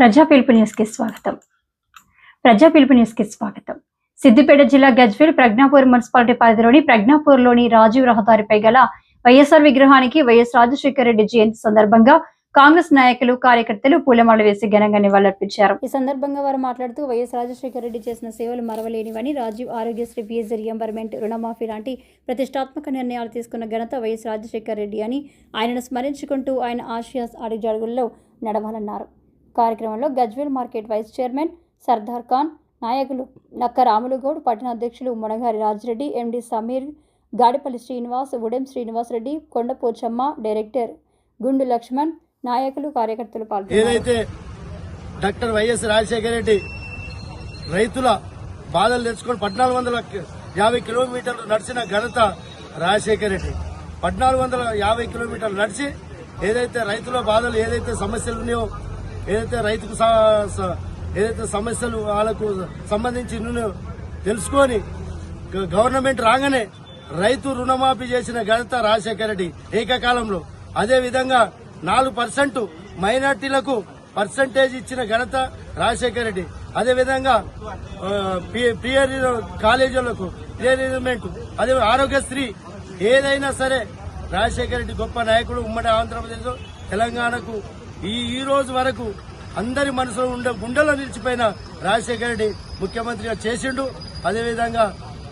ప్రజా పిలుపు న్యూస్కి స్వాగతం. ప్రజా పిలుపు న్యూస్కి స్వాగతం. సిద్దిపేట జిల్లా గజ్వేల్ ప్రజ్ఞాపూర్ మున్సిపాలిటీ పరిధిలోని ప్రజ్ఞాపూర్లోని రాజీవ్ రహదారిపై గల వైఎస్ఆర్ విగ్రహానికి వైఎస్ రాజశేఖర రెడ్డి జయంతి సందర్భంగా కాంగ్రెస్ నాయకులు కార్యకర్తలు పూలమాల వేసి ఘనంగా నివాళులర్పించారు. ఈ సందర్భంగా వారు మాట్లాడుతూ వైఎస్ రాజశేఖర రెడ్డి చేసిన సేవలు మరవలేనివని రాజీవ్ ఆరోగ్యశ్రీ ఫీజు రియంబర్మెంట్ రుణమాఫీ లాంటి ప్రతిష్టాత్మక నిర్ణయాలు తీసుకున్న ఘనత వైఎస్ రాజశేఖర రెడ్డి అని ఆయనను స్మరించుకుంటూ ఆయన ఆశయ అడుగుజాడుగుల్లో నడవాలన్నారు. కార్యక్రమంలో Gajwel market vice chairman Sardar Khan నాయకులు నక్క రాములుగౌడ్ పట్టణ అధ్యక్షులు మునగారి రాజిరెడ్డి ఎండి సమీర్ గాడిపల్లి శ్రీనివాస్ ఉడెం శ్రీనివాస్ రెడ్డి కొండపోచమ్మ డైరెక్టర్ గుండు లక్ష్మణ్ నాయకులు కార్యకర్తలు పాల్గొన్నారు. ఏదైతే డాక్టర్ వైఎస్ రాజశేఖర రెడ్డి రైతుల బాధలు తెచ్చుకొని పద్నాలుగు వందల యాభై కిలోమీటర్లు నడిచిన ఘనత రాజశేఖర రెడ్డి. పద్నాలుగు వందల యాభై కిలోమీటర్లు నడిచి ఏదైతే రైతుల బాధలు ఏదైతే సమస్యలు ఉన్నాయో ఏదైతే రైతుకు స- ఏదైతే సమస్యలు వాళ్ళకు సంబంధించి ఉన్నాయో తెలుసుకొని గ- గవర్నమెంట్ రాగానే రైతు రుణమాఫీ చేసిన ఘనత రాజశేఖర రెడ్డి ఏకకాలంలో. అదేవిధంగా నాలుగు పర్సెంట్ మైనార్టీలకు పర్సంటేజ్ ఇచ్చిన ఘనత రాజశేఖర రెడ్డి. అదేవిధంగా పియర్ కాలేజీలకు పియర్మెంట్ అదే ఆరోగ్యశ్రీ ఏదైనా సరే రాజశేఖర రెడ్డి గొప్ప నాయకుడు ఉమ్మడి ఆంధ్రప్రదేశ్ తెలంగాణకు ఈ ఈ రోజు వరకు అందరి మనసులో ఉండే గుండెలో నిలిచిపోయిన రాజశేఖర రెడ్డి ముఖ్యమంత్రిగా చేసిండు. అదేవిధంగా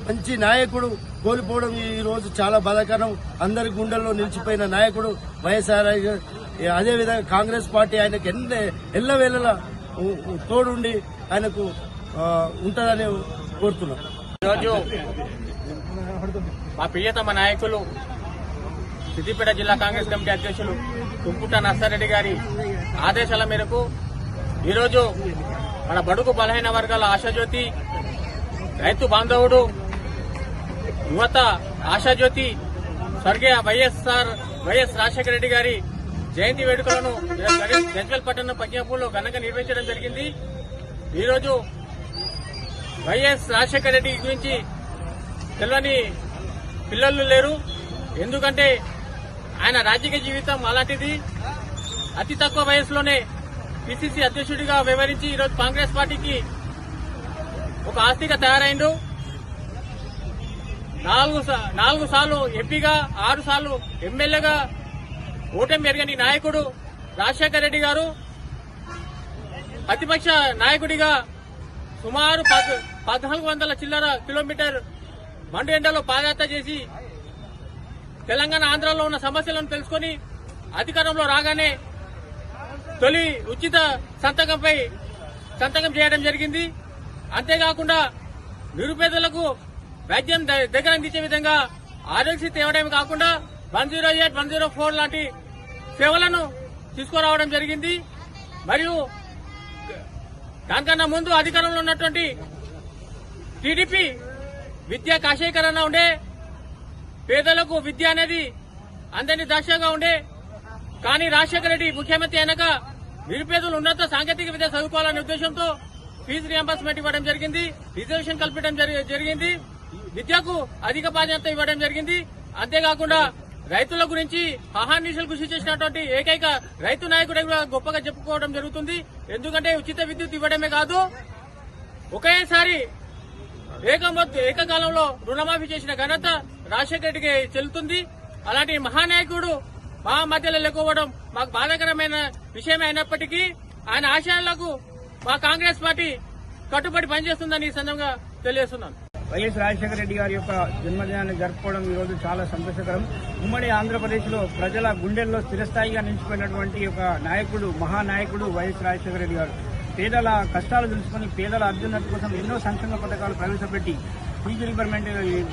మంచి నాయకుడు కోల్పోవడం ఈ రోజు చాలా బాధాకరం. అందరి గుండెల్లో నిలిచిపోయిన నాయకుడు వైఎస్ఆర్ అదేవిధంగా కాంగ్రెస్ పార్టీ ఆయనకు ఎన్న ఎల్లవేళలా తోడుండి ఆయనకు ఉంటుందని కోరుతున్నాం. ఈరోజు మా ప్రియతమ నాయకులు సిద్దిపేట జిల్లా కాంగ్రెస్ కమిటీ అధ్యక్షులు కుంకుట నర్సారెడ్డి గారి ఆదేశాల మేరకు ఈరోజు మన బడుగు బలహీన వర్గాల ఆశాజ్యోతి రైతు బాంధవుడు యువత ఆశాజ్యోతి స్వర్గీయ వైఎస్ఆర్ వైఎస్ రాజశేఖర రెడ్డి గారి జయంతి వేడుకలను గజ్వల్ పట్టణం పజ్ఞాపూర్లో ఘనంగా నిర్వహించడం జరిగింది. ఈరోజు వైఎస్ రాజశేఖర రెడ్డి గురించి తెల్లని పిల్లలు లేరు. ఎందుకంటే ఆయన రాజకీయ జీవితం అలాంటిది. అతి తక్కువ వయసులోనే పిసిసి అధ్యక్షుడిగా వ్యవహరించి ఈరోజు కాంగ్రెస్ పార్టీకి ఒక ఆస్తిగా తయారైండు. నాలుగు సా- నాలుగు సార్లు ఎంపీగా ఆరు సార్లు ఎమ్మెల్యేగా ఓటమి పెరగని నాయకుడు రాజశేఖర రెడ్డి గారు. ప్రతిపక్ష నాయకుడిగా సుమారు పద్- పద్నాలుగు వందల చిల్లర కిలోమీటర్ మండు ఎండలో పాదయాత్ర చేసి తెలంగాణ ఆంధ్రాలో ఉన్న సమస్యలను తెలుసుకొని అధికారంలో రాగానే తొలి ఉచిత సంతకంపై సంతకం చేయడం జరిగింది. అంతేకాకుండా నిరుపేదలకు వైద్యం దగ్గర అందించే విధంగా ఆరోగ్యశ్రీ తేవడమే కాకుండా one zero eight one zero four లాంటి సేవలను తీసుకురావడం జరిగింది. మరియు దానికన్నా ముందు అధికారంలో ఉన్నటువంటి టీడీపీ విద్యా కాశీకరణ ఉండే పేదలకు విద్య అనేది అందరినీ దాక్షగా ఉండే కానీ రాజశేఖర రెడ్డి ముఖ్యమంత్రి అయినాక నిరుపేదలు ఉన్నత సాంకేతిక విద్య చదువుకోవాలనే ఉద్దేశంతో ఫీజు రియంబర్స్మెంట్ ఇవ్వడం జరిగింది. రిజర్వేషన్ కల్పించడం జరిగింది. విద్యకు అధిక ప్రాధాన్యత ఇవ్వడం జరిగింది. అంతేకాకుండా రైతుల గురించి అహార్నిశలు కృషి చేసినటువంటి ఏకైక రైతు నాయకుడు కూడా గొప్పగా చెప్పుకోవడం జరుగుతుంది. ఎందుకంటే ఉచిత విద్యుత్ ఇవ్వడమే కాదు ఒకేసారి ఏకమొత్తు ఏకకాలంలో రుణమాఫీ చేసిన ఘనత రాజశేఖర రెడ్డికి చెల్లుతుంది. అలాంటి మహానాయకుడు మా మధ్యలో లేకపోవడం మాకు బాధాకరమైన విషయం అయినప్పటికీ ఆయన ఆశయాలకు మా కాంగ్రెస్ పార్టీ కట్టుబడి పనిచేస్తుందని ఈ సందర్భంగా తెలియజేస్తున్నాను. వైఎస్ రాజశేఖర రెడ్డి గారి యొక్క జన్మదినాన్ని జరుపుకోవడం ఈ రోజు చాలా సంతోషకరం. ఉమ్మడి ఆంధ్రప్రదేశ్లో ప్రజల గుండెల్లో స్థిరస్థాయిగా నిలిచిపోయినటువంటి ఒక నాయకుడు మహానాయకుడు వైఎస్ రాజశేఖర రెడ్డి గారు. పేదల కష్టాలు తెలుసుకుని పేదల అభ్యున్నతి కోసం ఎన్నో సంక్షేమ పథకాలు ప్రవేశపెట్టి ఫీజు రిబర్మెంట్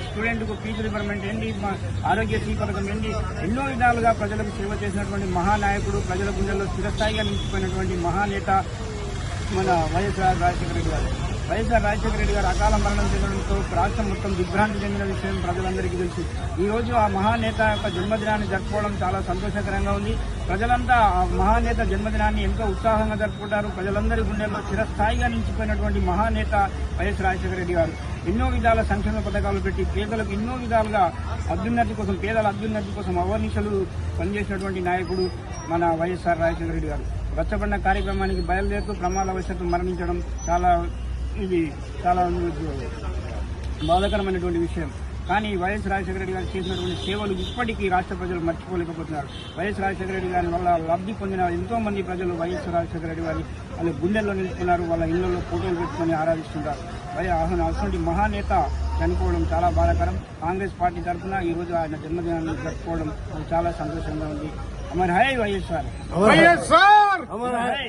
స్టూడెంట్కు ఫీజు రిపర్మెంట్ ఏంటి మా ఆరోగ్యశ్రీ పథకం ఏంటి ఎన్నో విధాలుగా ప్రజలకు సేవ చేసినటువంటి మహానాయకుడు ప్రజల గుండెల్లో స్థిరస్థాయిగా నిలిచిపోయినటువంటి మహానేత మన వైఎస్ఆర్ రాజశేఖర రెడ్డి గారు. వైఎస్ఆర్ రాజశేఖర రెడ్డి గారు అకాల మరణం చెందడంతో రాష్ట్రం మొత్తం దిగ్భ్రాంతి చెందిన విషయం ప్రజలందరికీ తెలుసు. ఈ రోజు ఆ మహానేత యొక్క జన్మదినాన్ని జరుపుకోవడం చాలా సంతోషకరంగా ఉంది. ప్రజలంతా ఆ మహానేత జన్మదినాన్ని ఎంతో ఉత్సాహంగా జరుపుకుంటారు. ప్రజలందరి గుండెల్లో చిరస్థాయిగా నిలిచిపోయినటువంటి మహానేత వైఎస్ రాజశేఖర రెడ్డి గారు. ఎన్నో విధాల సంక్షేమ పథకాలు పెట్టి పేదలకు ఎన్నో విధాలుగా అభ్యున్నతి కోసం పేదల అభ్యున్నతి కోసం అవర్నిశలు పనిచేసినటువంటి నాయకుడు మన వైఎస్ఆర్ రాజశేఖర రెడ్డి గారు. రచ్చబండ కార్యక్రమానికి బయలుదేరుతూ ప్రమాదవశాత్తు మరణించడం చాలా ఇది చాలా బాధాకరమైనటువంటి విషయం. కానీ వైఎస్ రాజశేఖర రెడ్డి గారు చేసినటువంటి సేవలు ఇప్పటికీ రాష్ట్ర ప్రజలు మర్చిపోలేకపోతున్నారు. వైఎస్ రాజశేఖర రెడ్డి గారి వల్ల లబ్ధి పొందిన ఎంతో మంది ప్రజలు వైఎస్ రాజశేఖర రెడ్డి గారి వాళ్ళ గుండెల్లో నిలుపుకున్నారు వాళ్ళ ఇళ్ళలో ఫోటోలు పెట్టుకొని ఆరాధిస్తున్నారు అసలు అటువంటి మహానేత చనిపోవడం చాలా బాధాకరం. కాంగ్రెస్ పార్టీ తరఫున ఈ రోజు ఆయన జన్మదినాన్ని జరుపుకోవడం చాలా సంతోషంగా ఉంది. అమర్ హై వైఎస్ఆర్. వైఎస్ఆర్! అమర్ హై.